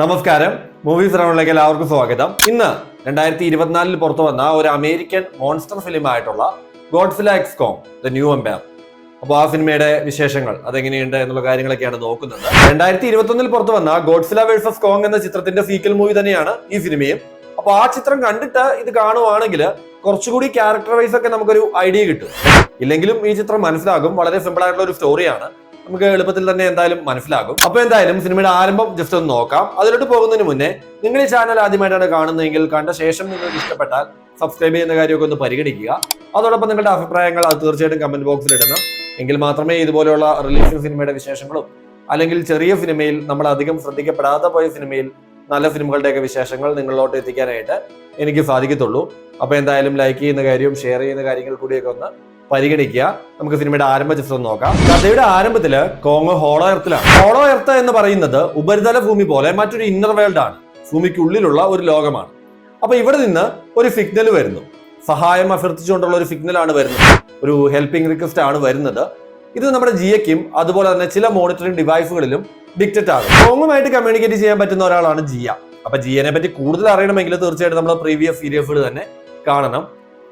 നമസ്കാരം. മൂവീസ് റൗണ്ടിലേക്ക് എല്ലാവർക്കും സ്വാഗതം. ഇന്ന് രണ്ടായിരത്തി ഇരുപത്തിനാലിൽ പുറത്തു വന്ന ഒരു അമേരിക്കൻ മോൺസ്റ്റർ ഫിലിം ആയിട്ടുള്ള Godzilla x Kong the new empire അപ്പോൾ ആ സിനിമയുടെ വിശേഷങ്ങൾ അതെങ്ങനെയുണ്ട് എന്നുള്ള കാര്യങ്ങളൊക്കെയാണ് നോക്കുന്നത്. രണ്ടായിരത്തി ഇരുപത്തൊന്നിൽ പുറത്തു വന്ന ഗോഡ്സില വേഴ്സസ് കോങ് എന്ന ചിത്രത്തിന്റെ സീക്വൽ മൂവി തന്നെയാണ് ഈ സിനിമയും അപ്പോൾ ആ ചിത്രം കണ്ടിട്ട് ഇത് കാണുവാണെങ്കിൽ കുറച്ചുകൂടി ക്യാരക്ടർ വൈസ് ഒക്കെ നമുക്കൊരു ഐഡിയ കിട്ടും. ഇല്ലെങ്കിലും ഈ ചിത്രം മനസ്സിലാകും. വളരെ സിമ്പിൾ ആയിട്ടുള്ള ഒരു സ്റ്റോറിയാണ് നമുക്ക് എളുപ്പത്തിൽ തന്നെ എന്തായാലും മനസ്സിലാകും. അപ്പൊ എന്തായാലും സിനിമയുടെ ആരംഭം ജസ്റ്റ് ഒന്ന് നോക്കാം. അതിലോട്ട് പോകുന്നതിന് മുന്നേ നിങ്ങൾ ഈ ചാനൽ ആദ്യമായിട്ടാണ് കാണുന്നതെങ്കിൽ കണ്ട ശേഷം നിങ്ങൾക്ക് ഇഷ്ടപ്പെട്ടാൽ സബ്സ്ക്രൈബ് ചെയ്യുന്ന കാര്യമൊക്കെ ഒന്ന് പരിഗണിക്കുക. അതോടൊപ്പം നിങ്ങളുടെ അഭിപ്രായങ്ങൾ അത് തീർച്ചയായിട്ടും കമന്റ് ബോക്സിൽ ഇടണം. എങ്കിൽ മാത്രമേ ഇതുപോലെയുള്ള റിലീസിംഗ് സിനിമയുടെ വിശേഷങ്ങളും അല്ലെങ്കിൽ ചെറിയ സിനിമയിൽ നമ്മൾ അധികം ശ്രദ്ധിക്കപ്പെടാതെ പോയ സിനിമയിൽ നല്ല സിനിമകളുടെയൊക്കെ വിശേഷങ്ങൾ നിങ്ങളിലോട്ട് എത്തിക്കാനായിട്ട് എനിക്ക് സാധിക്കത്തുള്ളൂ. അപ്പൊ എന്തായാലും ലൈക്ക് ചെയ്യുന്ന കാര്യവും ഷെയർ ചെയ്യുന്ന കാര്യങ്ങൾ കൂടിയൊക്കെ ഒന്ന് പരിഗണിക്കുക. നമുക്ക് സിനിമയുടെ ആരംഭ ചിത്രം നോക്കാം. കഥയുടെ ആരംഭത്തിൽ കോങ് ഹോളോ എർത്തിലാണ്. ഹോളോ എർത്ത് എന്ന് പറയുന്നത് ഉപരിതല ഭൂമി പോലെ മറ്റൊരു ഇന്നർ വേൾഡ് ആണ്. ഭൂമിക്കുള്ളിലുള്ള ഒരു ലോകമാണ്. അപ്പൊ ഇവിടെ നിന്ന് ഒരു സിഗ്നൽ വരുന്നു. സഹായം അഭ്യർത്ഥിച്ചുകൊണ്ടുള്ള ഒരു സിഗ്നലാണ് വരുന്നത്. ഒരു ഹെൽപ്പിംഗ് റിക്വസ്റ്റ് ആണ് വരുന്നത്. ഇത് നമ്മുടെ ജിയക്കും അതുപോലെ തന്നെ ചില മോണിറ്ററിംഗ് ഡിവൈസുകളിലും ഡിക്റ്റഡ് ആകും. കോങ്ങുമായിട്ട് കമ്മ്യൂണിക്കേറ്റ് ചെയ്യാൻ പറ്റുന്ന ഒരാളാണ് ജിയ. അപ്പൊ ജിയനെ പറ്റി കൂടുതൽ അറിയണമെങ്കിൽ തീർച്ചയായിട്ടും നമ്മൾ പ്രീവിയസ് സീരിയസുകൾ തന്നെ കാണണം.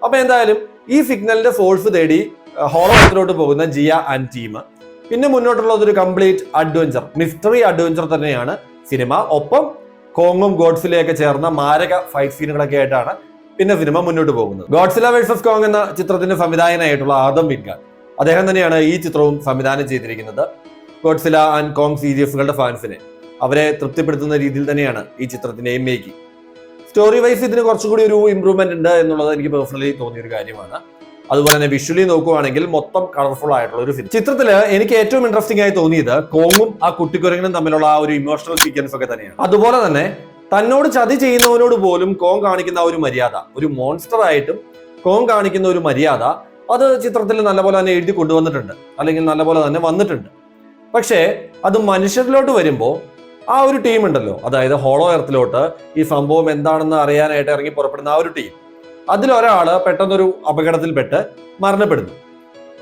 അപ്പൊ എന്തായാലും ഈ സിഗ്നലിന്റെ സോഴ്സ് തേടി ഹോളോത്തിലോട്ട് പോകുന്ന ജിയ ആൻഡ് ടീം. പിന്നെ മുന്നോട്ടുള്ള ഒരു കംപ്ലീറ്റ് അഡ്വഞ്ചർ മിസ്റ്ററി അഡ്വഞ്ചർ തന്നെയാണ് സിനിമ. ഒപ്പം കോങ്ങും ഗോഡ്സിലയൊക്കെ ചേർന്ന മാരക ഫൈറ്റ് സീനുകളൊക്കെ ആയിട്ടാണ് പിന്നെ സിനിമ മുന്നോട്ട് പോകുന്നത്. ഗോഡ്സില വേഴ്സസ് കോങ് എന്ന ചിത്രത്തിന്റെ സംവിധായകനായിട്ടുള്ള ആദം വിൻഗാൻ അദ്ദേഹം തന്നെയാണ് ഈ ചിത്രവും സംവിധാനം ചെയ്തിരിക്കുന്നത്. ഗോഡ്സില ആൻഡ് കോങ് സീരീസുകളുടെ ഫാൻസിനെ. അവരെ തൃപ്തിപ്പെടുത്തുന്ന രീതിയിൽ തന്നെയാണ് ഈ ചിത്രത്തിന്റെയും മേക്കിംഗ് സ്റ്റോറി വൈസ് ഇതിന് കുറച്ചുകൂടി ഒരു ഇമ്പ്രൂവ്മെന്റ് ഉണ്ട് എന്നുള്ളത് എനിക്ക് പേഴ്സണലി തോന്നിയ ഒരു കാര്യമാണ്. അതുപോലെ തന്നെ വിഷ്വലി നോക്കുവാണെങ്കിൽ മൊത്തം കളർഫുൾ ആയിട്ടുള്ള ഒരു ഫിലിം ചിത്രത്തിൽ എനിക്ക് ഏറ്റവും ഇൻട്രസ്റ്റിംഗ് ആയി തോന്നിയത് കോങ്ങും ആ കുട്ടിക്കുരങ്ങനും തമ്മിലുള്ള ആ ഒരു ഇമോഷണൽ സീക്വൻസ് ഒക്കെ തന്നെയാണ്. അതുപോലെ തന്നെ തന്നോട് ചതി ചെയ്യുന്നവനോട് പോലും കോങ് കാണിക്കുന്ന ആ ഒരു മര്യാദ ഒരു മോൺസ്റ്റർ ആയിട്ടും കോങ് കാണിക്കുന്ന ഒരു മര്യാദ അത് ചിത്രത്തിൽ നല്ലപോലെ തന്നെ എഴുതി കൊണ്ടുവന്നിട്ടുണ്ട്. അല്ലെങ്കിൽ നല്ലപോലെ തന്നെ വന്നിട്ടുണ്ട്. പക്ഷേ അത് മനുഷ്യരിലോട്ട് വരുമ്പോൾ ആ ഒരു ടീം ഉണ്ടല്ലോ. അതായത് ഹോളോ എർത്തിലോട്ട് ഈ സംഭവം എന്താണെന്ന് അറിയാനായിട്ട് ഇറങ്ങി പുറപ്പെടുന്ന ആ ഒരു ടീം അതിലൊരാൾ പെട്ടെന്നൊരു അപകടത്തിൽപ്പെട്ട് മരണപ്പെടുന്നു.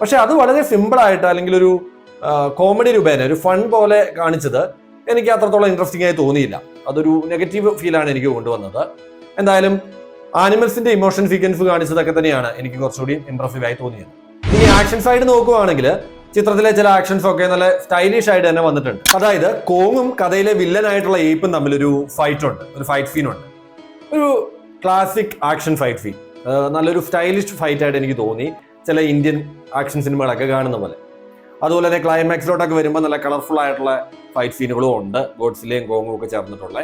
പക്ഷെ അത് വളരെ സിമ്പിളായിട്ട് അല്ലെങ്കിൽ ഒരു കോമഡി രൂപേന ഒരു ഫൺ പോലെ കാണിച്ചത് എനിക്ക് അത്രത്തോളം ഇൻട്രസ്റ്റിംഗ് ആയി തോന്നിയില്ല. അതൊരു നെഗറ്റീവ് ഫീലാണ് എനിക്ക് കൊണ്ടുവന്നത്. എന്തായാലും ആനിമൽസിന്റെ ഇമോഷൻ സീക്വൻസ് കാണിച്ചതൊക്കെ തന്നെയാണ് എനിക്ക് കുറച്ചുകൂടി ഇമ്പ്രസീവ് ആയി തോന്നിയത്. ഇനി ആക്ഷൻ സൈഡ് നോക്കുവാണെങ്കിൽ ചിത്രത്തിലെ ചില ആക്ഷൻസ് ഒക്കെ നല്ല സ്റ്റൈലിഷ് ആയിട്ട് തന്നെ വന്നിട്ടുണ്ട്. അതായത് കോങ്ങും കഥയിലെ വില്ലനായിട്ടുള്ള ഏപ്പും തമ്മിലൊരു ഫൈറ്റ് ഉണ്ട്. ഒരു ഫൈറ്റ് സീൻ ഉണ്ട്. ഒരു ക്ലാസിക് ആക്ഷൻ ഫൈറ്റ് സീൻ നല്ലൊരു സ്റ്റൈലിഷ് ഫൈറ്റ് ആയിട്ട് എനിക്ക് തോന്നി. ചില ഇന്ത്യൻ ആക്ഷൻ സിനിമകളൊക്കെ കാണുന്ന പോലെ. അതുപോലെ തന്നെ ക്ലൈമാക്സിലോട്ടൊക്കെ വരുമ്പോൾ നല്ല കളർഫുൾ ആയിട്ടുള്ള ഫൈറ്റ് സീനുകളും ഉണ്ട്. ഗോഡ്സിലെയും കോങ്ങും ഒക്കെ ചേർന്നിട്ടുള്ള.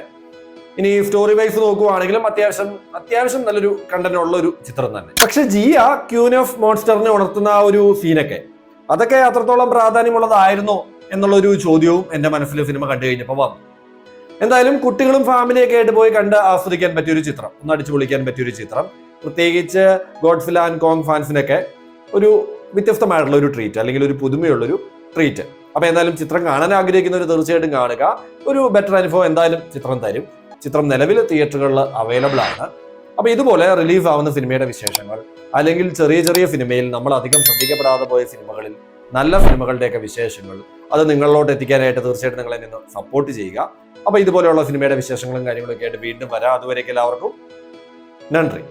ഇനി സ്റ്റോറി വൈസ് നോക്കുവാണെങ്കിലും അത്യാവശ്യം അത്യാവശ്യം നല്ലൊരു കണ്ടന്റ് ഉള്ള ഒരു ചിത്രം തന്നെ. പക്ഷെ ജിയ ക്യൂൻ ഓഫ് മോൺസ്റ്ററിനെ ഉണർത്തുന്ന ആ ഒരു സീനൊക്കെ അതൊക്കെ അത്രത്തോളം പ്രാധാന്യമുള്ളതായിരുന്നോ എന്നുള്ളൊരു ചോദ്യവും എന്റെ മനസ്സിൽ സിനിമ കണ്ടു കഴിഞ്ഞപ്പോൾ വന്നു. എന്തായാലും കുട്ടികളും ഫാമിലിയൊക്കെ ആയിട്ട് പോയി കണ്ട് ആസ്വദിക്കാൻ പറ്റിയൊരു ചിത്രം ഒന്ന് അടിച്ചു പൊളിക്കാൻ പറ്റിയൊരു ചിത്രം പ്രത്യേകിച്ച് ഗോഡ്സ് ആൻഡ് കോങ് ഫാൻസിനൊക്കെ ഒരു വ്യത്യസ്തമായിട്ടുള്ള ഒരു ട്രീറ്റ് അല്ലെങ്കിൽ ഒരു പുതുമയുള്ളൊരു ട്രീറ്റ് അപ്പൊ എന്തായാലും ചിത്രം കാണാൻ ആഗ്രഹിക്കുന്നവർ തീർച്ചയായിട്ടും കാണുക. ഒരു ബെറ്റർ അനുഭവം എന്തായാലും ചിത്രം തരും. ചിത്രം നിലവിൽ തിയേറ്ററുകളിൽ അവൈലബിൾ ആണ്. അപ്പൊ ഇതുപോലെ റിലീസ് ആവുന്ന സിനിമയുടെ വിശേഷങ്ങൾ അല്ലെങ്കിൽ ചെറിയ ചെറിയ സിനിമയിൽ നമ്മൾ അധികം ശ്രദ്ധിക്കപ്പെടാതെ പോയ സിനിമകളിൽ നല്ല സിനിമകളുടെയൊക്കെ വിശേഷങ്ങൾ അത് നിങ്ങളിലോട്ട് എത്തിക്കാനായിട്ട് തീർച്ചയായിട്ടും നിങ്ങളെ നിന്ന് സപ്പോർട്ട് ചെയ്യുക. അപ്പൊ ഇതുപോലെയുള്ള സിനിമയുടെ വിശേഷങ്ങളും കാര്യങ്ങളൊക്കെ ആയിട്ട് വീണ്ടും വരാം. അതുവരേക്ക് എല്ലാവർക്കും നന്ദി.